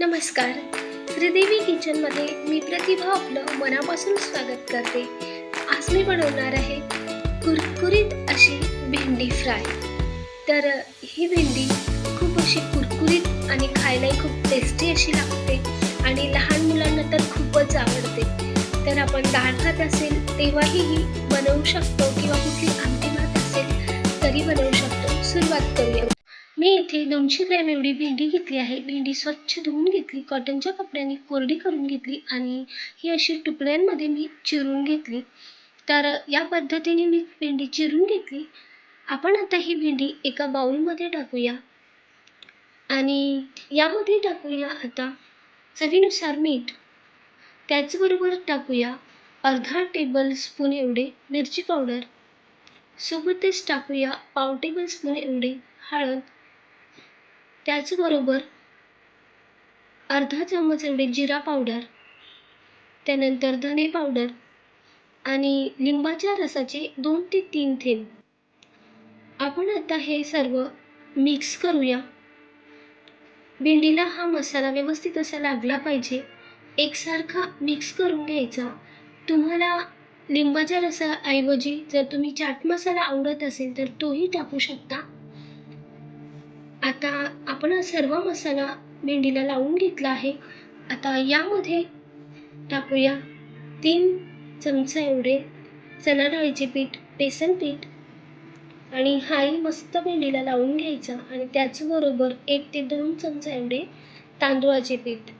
नमस्कार. श्रीदेवी किचनमध्ये मी प्रतिभा आपलं मनापासून स्वागत करते. आज मी बनवणार आहे कुरकुरीत अशी भेंडी फ्राय. तर ही भेंडी खूप अशी कुरकुरीत आणि खायलाही खूप टेस्टी अशी लागते आणि लहान मुलांना तर खूपच आवडते. तर आपण डाळ भात असेल तेव्हाही ही बनवू शकतो किंवा कुठली आमटी भात असेल तरी बनवू शकतो. सुरुवात करूया. मी इथे दोनशे ग्रॅम एवढी भेंडी घेतली आहे. भेंडी स्वच्छ धुवून घेतली कॉटनच्या कपड्याने कोरडी करून घेतली आणि ही अशी तुकड्यांमध्ये मी चिरून घेतली. तर या पद्धतीने मी भेंडी चिरून घेतली. आपण आता ही भेंडी एका बाउलमध्ये टाकूया. आणि यामध्ये टाकूया आता चवीनुसार मीठ. त्याचबरोबर टाकूया अर्धा टेबल स्पून एवढे मिरची पावडर. सोबतच टाकूया पाव टेबल स्पून एवढे हळद. त्याचबरोबर अर्धा चम्मच एवढे जिरा पावडर त्यानंतर धने पावडर आणि लिंबाच्या रसाचे दोन ते तीन थेंब. आपण आता हे सर्व मिक्स करूया. भेंडीला हा मसाला व्यवस्थित असा लागला पाहिजे. एकसारखा मिक्स करून घ्यायचा. तुम्हाला लिंबाच्या रसाऐवजी जर तुम्ही चाट मसाला आवडत असेल तर तोही टाकू शकता. आता आपण हा सर्व मसाला भेंडीला लावून घेतला आहे. आता यामध्ये टाकूया तीन चमचा एवढे चणा डाळीचे पीठ बेसन पीठ आणि हाही मस्त भेंडीला लावून घ्यायचा आणि त्याचबरोबर एक ते दोन चमचा एवढे तांदूळाचे पीठ.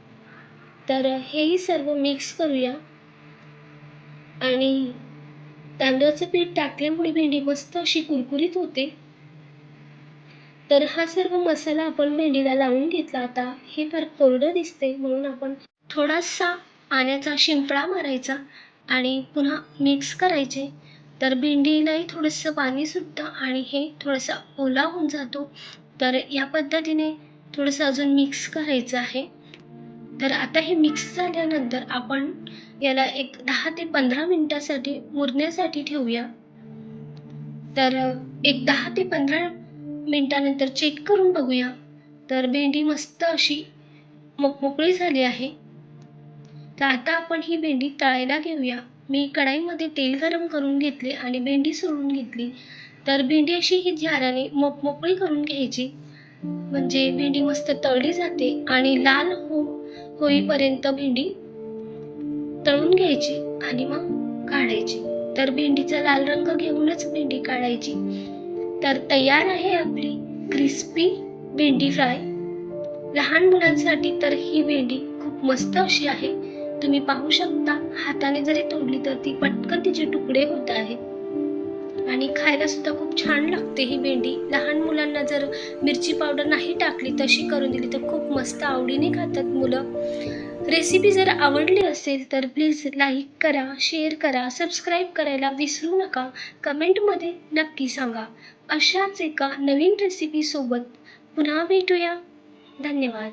तर हेही सर्व मिक्स करूया. आणि तांदळाचं पीठ टाकल्यामुळे भेंडी मस्त अशी कुरकुरीत होते. तर हा सर्व मसाला आपण भेंडीला लावून घेतला आता. हे फार कोरडं दिसते म्हणून आपण थोडासा पाण्याचा शिंपडा मारायचा आणि पुन्हा मिक्स करायचे. तर भेंडीलाही थोडंसं पाणी सुटतं आणि हे थोडंसं ओला होऊन जातो. तर या पद्धतीने थोडंसं अजून मिक्स करायचं आहे. तर आता हे मिक्स झाल्यानंतर आपण याला एक दहा ते पंधरा मिनिटासाठी मुरण्यासाठी ठेवूया. तर एक दहा ते पंधरा मिनटानंतर चेक करून बघूया. तर भेंडी मस्त अशी मोकळी झाली आहे. तर आता आपण ही भेंडी तळायला घेऊया. मी कढाईमध्ये तेल गरम करून घेतले आणि भेंडी सोडून घेतली. तर भेंडी अशी ही झाडाने मोक मोकळी करून घ्यायची. म्हणजे भेंडी मस्त तळली जाते आणि लाल हो होईपर्यंत भेंडी तळून घ्यायची आणि मग काढायची. तर भेंडीचा लाल रंग घेऊनच भेंडी काढायची. तर तयार आहे आपली क्रिस्पी भेंडी फ्राय लहान मुलांसाठी तर ही भेंडी खूप मस्त अशी आहे. तुम्ही पाहू शकता हाताने जरी तोडली तर ती पटकन तिचे तुकडे होत आहेत. आणि खायला सुद्धा खूप छान लागते ही भेंडी. लहान मुलांना जर मिरची पावडर नाही टाकली तशी करून दिली तर खूप मस्त आवडीने खातात मुलं. रेसिपी जर आवडली असेल तर प्लीज लाईक करा शेअर करा सबस्क्राईब करायला विसरू नका. कमेंटमध्ये नक्की सांगा. अशाच एका नवीन रेसिपीसोबत पुन्हा भेटूया. धन्यवाद.